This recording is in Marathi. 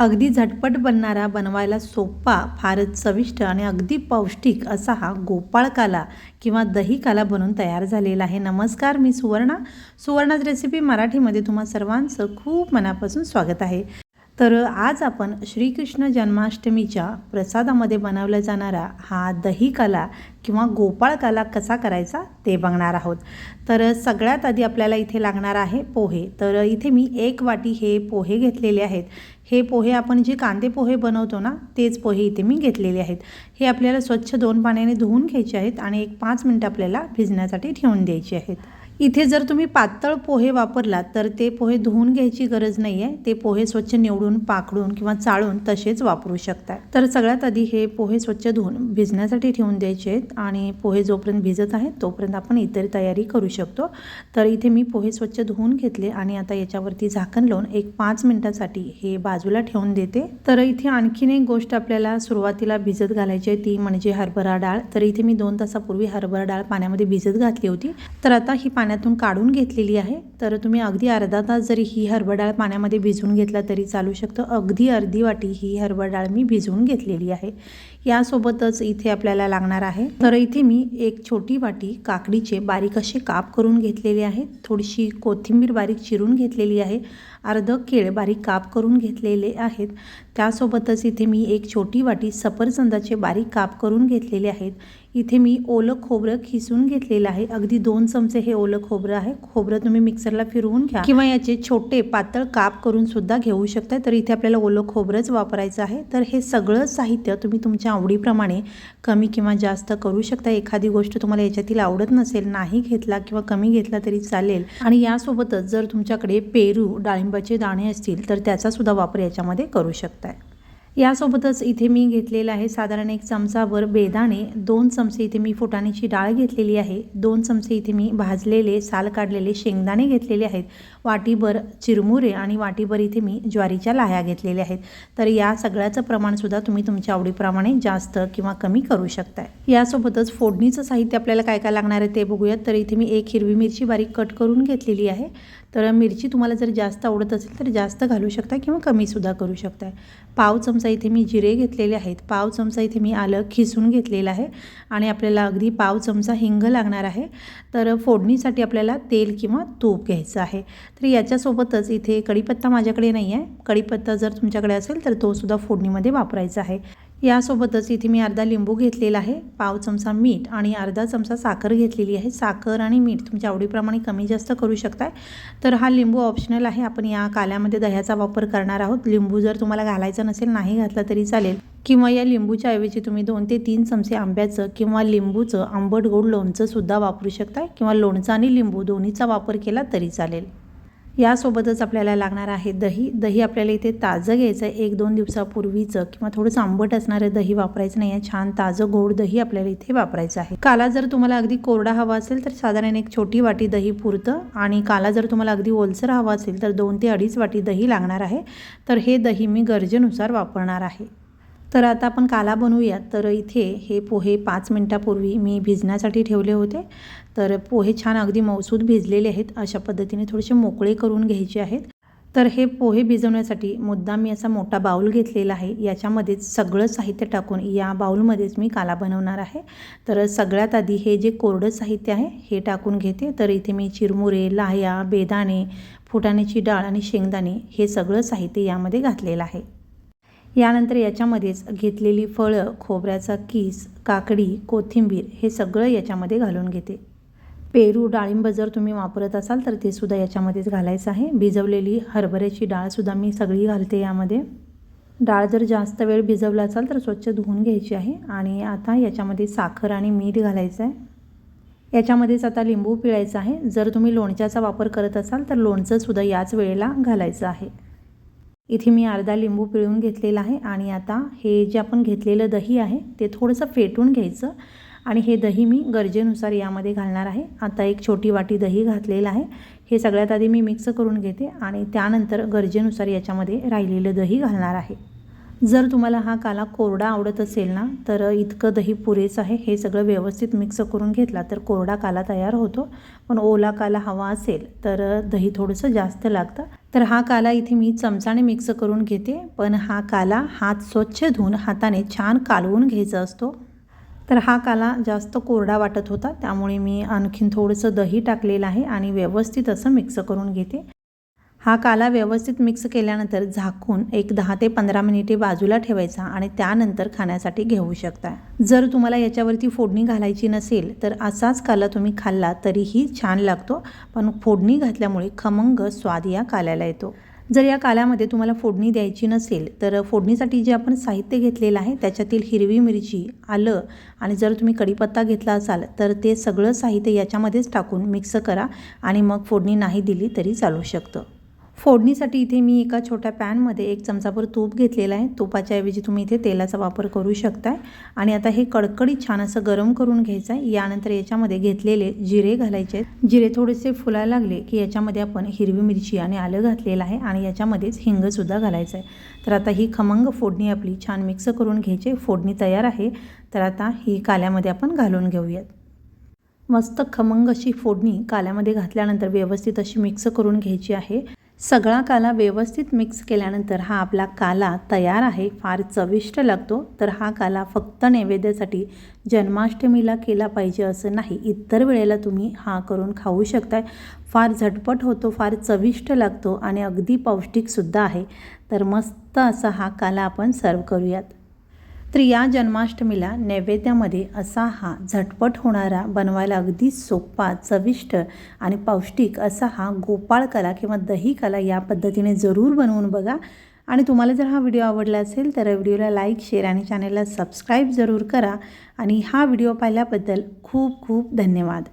अगदी झटपट बनणारा बनवायला सोपा फारच चविष्ट आणि अगदी पौष्टिक असा हा गोपाळ काला किंवा दही काला बनून तयार झालेला आहे. नमस्कार मी सुवर्णा. सुवर्णाच रेसिपी मराठीमध्ये तुम्हा सर्वांचं खूप मनापासून स्वागत आहे. तर आज आपण श्रीकृष्ण जन्माष्टमीच्या प्रसादामध्ये बनवला जाणारा हा दही कला किंवा गोपाळ कला कसा करायचा ते बघणार आहोत. तर सगळ्यात आधी आपल्याला इथे लागणार आहे पोहे. तर इथे मी एक वाटी हे पोहे घेतलेले आहेत. हे पोहे आपण जे कांदे पोहे बनवतो ना तेच पोहे इथे मी घेतलेले आहेत. हे आपल्याला स्वच्छ दोन पाण्याने धुवून घ्यायचे आहेत आणि एक पाच मिनटं आपल्याला भिजण्यासाठी ठेवून द्यायचे आहेत. इथे जर तुम्ही पातळ पोहे वापरलात तर ते पोहे धुवून घ्यायची गरज नाही आहे ते पोहे स्वच्छ निवडून पाकडून किंवा चाळून तसेच वापरू शकता तर सगळ्यात आधी हे पोहे स्वच्छ धुवून भिजण्यासाठी ठेवून द्यायचे आहेत आणि पोहे जोपर्यंत भिजत आहेत तोपर्यंत आपण इतर तयारी करू शकतो. तर इथे मी पोहे स्वच्छ धुवून घेतले आणि आता याच्यावरती झाकण लावून एक पाच मिनिटासाठी हे बाजूला ठेवून देते. तर इथे आणखीन एक गोष्ट आपल्याला सुरुवातीला भिजत घालायची आहे ती म्हणजे हरभरा डाळ. तर इथे मी दोन तासापूर्वी हरभरा डाळ पाण्यामध्ये भिजत घातली होती. तर आता ही पाण्यातून काढून घेतलेली आहे. तर तुम्ही अगदी अर्धा तास जरी ही हरभरा डाळ पाण्यामध्ये भिजवून घेतला तरी चालू शकतं. अगदी अर्धी वाटी ही हरभरा डाळ मी भिजवून घेतलेली आहे. यासोबतच इथे आपल्याला लागणार आहे. तर इथे मी एक छोटी वाटी काकडीचे बारीक असे काप करून घेतलेले आहेत थोडीशी कोथिंबीर बारीक चिरून घेतलेली आहे. अर्ध केळ बारीक काप करून घेतलेले आहेत. त्यासोबतच इथे मी एक छोटी वाटी सफरचंदाचे बारीक काप करून घेतलेले आहेत. इथे मी ओलं खोबरं खिसून घेतलेलं आहे. अगदी दोन चमचे हे ओलं खोबरं आहे. खोबरं तुम्ही मिक्सरला फिरवून घ्या. किंवा याचे छोटे पातळ काप करून सुद्धा घेऊ शकता. तर इथे आपल्याला ओलं खोबरंच वापरायचं आहे. तर हे सगळं साहित्य तुम्ही तुमच्या आवडीप्रमाणे कमी किंवा जास्त करू शकता. एखादी गोष्ट तुम्हाला याच्यातील आवडत नसेल नाही घेतला किंवा कमी घेतला तरी चालेल. आणि यासोबतच जर तुमच्याकडे पेरू डाळिंबाचे दाणे असतील तर त्याचा सुद्धा वापर याच्यामध्ये करू शकताय यासोबतच इथे मी घेतलेलं आहे साधारण एक चमचाभर बेदाणे दोन चमचे इथे मी फुटाण्याची डाळ घेतलेली आहे दोन चमचे इथे मी भाजलेले साल काढलेले शेंगदाणे घेतलेले आहेत वाटीभर चिरमुरे आणि वाटीभर इथे मी ज्वारीच्या लाह्या घेतलेल्या आहेत. तर या सगळ्याचं प्रमाणसुद्धा तुम्ही तुमच्या आवडीप्रमाणे जास्त किंवा कमी करू शकताय. यासोबतच फोडणीचं साहित्य आपल्याला काय काय लागणार आहे ते बघूयात. तर इथे मी एक हिरवी मिरची बारीक कट करून घेतलेली आहे. तर मिरची तुम्हाला जर जास्त आवडत असेल तर जास्त घालू शकता किंवा कमीसुद्धा करू शकता पाव चमचा चमचा इथे मी जिरे घेतलेले आहेत. पाव चमचा इथे मी आलं खिसून घेतलेलं आहे. आणि आपल्याला अगदी पाव चमचा हिंग लागणार आहे. तर फोडणीसाठी आपल्याला तेल किंवा तूप घ्यायचं आहे. तर याच्यासोबतच इथे कढीपत्ता माझ्याकडे नाही आहे. कढीपत्ता जर तुमच्याकडे असेल तर तोसुद्धा फोडणीमध्ये वापरायचा आहे. यासोबतच इथे मी अर्धा लिंबू घेतलेला आहे पाव चमचा मीठ आणि अर्धा चमचा साखर घेतलेली आहे. साखर आणि मीठ तुमच्या आवडीप्रमाणे कमी जास्त करू शकताय. तर हा लिंबू ऑप्शनल आहे. आपण या काल्यामध्ये दह्याचा वापर करणार आहोत. लिंबू जर तुम्हाला घालायचा नसेल नाही घातला तरी चालेल. किंवा या लिंबूच्या ऐवजी तुम्ही दोन ते तीन चमचे आंब्याचं किंवा लिंबूचं आंबट गोड लोणचं सुद्धा वापरू शकताय. किंवा लोणचं आणि लिंबू दोन्हीचा वापर केला तरी चालेल. यासोबतच आपल्याला लागणार आहे दही. दही आपल्याला इथे ताजं घ्यायचं आहे. एक दोन दिवसापूर्वीचं किंवा थोडंसं आंबट असणारं दही वापरायचं नाही आहे. छान ताजं गोड दही आपल्याला इथे वापरायचं आहे. काला जर तुम्हाला अगदी कोरडा हवा असेल तर साधारण एक छोटी वाटी दही पुरतं आणि काला जर तुम्हाला अगदी ओलसर हवा असेल तर दोन ते अडीच वाटी दही लागणार आहे. तर हे दही मी गरजेनुसार वापरणार आहे. तर आता आपण काला बनवूयात. तर इथे हे पोहे पाच मिनटापूर्वी मी भिजण्यासाठी ठेवले होते. तर पोहे छान अगदी मौसूद भिजलेले आहेत. अशा पद्धतीने थोडेसे मोकळे करून घ्यायचे आहेत. तर हे पोहे भिजवण्यासाठी मुद्दाम मी असा मोठा बाऊल घेतलेला आहे. याच्यामध्येच सगळं साहित्य टाकून या बाऊलमध्येच मी काला बनवणार आहे. तर सगळ्यात आधी हे जे कोरडं साहित्य आहे हे टाकून घेते. तर इथे मी चिरमुरे लाह्या बेदाणे फुटाण्याची डाळ आणि शेंगदाणे हे सगळं साहित्य यामध्ये घातलेलं आहे. यानंतर याच्यामध्येच घेतलेली फळं खोबऱ्याचा किस काकडी कोथिंबीर हे सगळं याच्यामध्ये घालून घेते. पेरू डाळिंब जर तुम्ही वापरत असाल तर ते सुद्धा याच्यामध्येच घालायचं आहे. भिजवलेली हरभऱ्याची डाळसुद्धा मी सगळी घालते यामध्ये. डाळ जर जास्त वेळ भिजवला असाल तर स्वच्छ धुवून घ्यायची आहे आणि आता याच्यामध्ये साखर आणि मीठ घालायचं आहे. याच्यामध्येच आता लिंबू पिळायचं आहे. जर तुम्ही लोणच्याचा वापर करत असाल तर लोणचंसुद्धा याच वेळेला घालायचं आहे. इथे मी अर्धा लिंबू पिळून घेतलेला आहे आणि आता हे जे आपण घेतलेलं दही आहे ते थोडंसं फेटून घ्यायचं. आणि हे दही मी गरजेनुसार यामध्ये घालणार आहे. आता एक छोटी वाटी दही घातलेलं आहे. हे सगळ्यात आधी मी मिक्स करून घेते आणि त्यानंतर गरजेनुसार याच्यामध्ये राहिलेलं दही घालणार आहे. जर तुम्हाला हा काला कोरडा आवडत असेल ना तर इतकं दही पुरेचं आहे. हे सगळं व्यवस्थित मिक्स करून घेतला तर कोरडा काला तयार होतो. पण ओला काला हवा असेल तर दही थोडंसं जास्त लागतं. तर हा काला इथे मी चमचाने मिक्स करून घेते. पण हा काला हात स्वच्छ धुवून हाताने छान कालवून घ्यायचा असतो. तर हा काला जास्त कोरडा वाटत होता त्यामुळे मी आणखीन थोडंसं दही टाकलेलं आहे आणि व्यवस्थित असं मिक्स करून घेते. हा काला व्यवस्थित मिक्स केल्यानंतर झाकून एक दहा ते पंधरा मिनिटे बाजूला ठेवायचा आणि त्यानंतर खाण्यासाठी घेऊ शकता. जर तुम्हाला याच्यावरती फोडणी घालायची नसेल तर असाच काला तुम्ही खाल्ला तरीही छान लागतो पण फोडणी घातल्यामुळे खमंग स्वाद या काल्याला येतो. जर या काल्यामध्ये तुम्हाला फोडणी द्यायची नसेल तर फोडणीसाठी जे आपण साहित्य घेतलेलं आहे त्याच्यातील हिरवी मिरची आलं आणि जर तुम्ही कढीपत्ता घेतला असाल तर ते सगळं साहित्य याच्यामध्येच टाकून मिक्स करा आणि मग फोडणी नाही दिली तरी चालू शकतं. फोडणीसाठी इथे मी एका छोट्या पॅनमध्ये एक चमचाभर तूप घेतलेला आहे. तुपाच्या ऐवजी तुम्ही इथे तेलाचा वापर करू शकताय. आणि आता हे कडकडीत छान असं गरम करून घ्यायचं आहे. यानंतर याच्यामध्ये घेतलेले जिरे घालायचे आहेत. जिरे थोडेसे फुलायला लागले की याच्यामध्ये आपण हिरवी मिरची आणि आलं घातलेलं आहे आणि याच्यामध्येच हिंगसुद्धा घालायचं आहे. तर आता ही खमंग फोडणी आपली छान मिक्स करून घ्यायची. फोडणी तयार आहे. तर आता ही काल्यामध्ये आपण घालून घेऊयात. मस्त खमंग अशी फोडणी काल्यामध्ये घातल्यानंतर व्यवस्थित अशी मिक्स करून घ्यायची आहे. सगळा काला व्यवस्थित मिक्स केल्यानंतर हा आपला काला तयार आहे फार चविष्ट लागतो. तर हा काला फक्त नैवेद्यासाठी जन्माष्टमीला केला पाहिजे असं नाही इतर वेळेला तुम्ही हा करून खाऊ शकताय. फार झटपट होतो फार चविष्ट लागतो आणि अगदी पौष्टिकसुद्धा आहे. तर मस्त असा हा काला आपण सर्व करूयात. स्त्रिया जन्माष्टमीला नैवेद्यामध्ये असा हा झटपट होणारा बनवायला अगदी सोपा चविष्ट आणि पौष्टिक असा हा गोपाळ कला किंवा दही कला या पद्धतीने जरूर बनवून बघा. आणि तुम्हाला जर हा व्हिडिओ आवडला असेल तर व्हिडिओला लाईक शेअर आणि चॅनलला सबस्क्राईब जरूर करा. आणि हा व्हिडिओ पाहिल्याबद्दल खूप खूप धन्यवाद.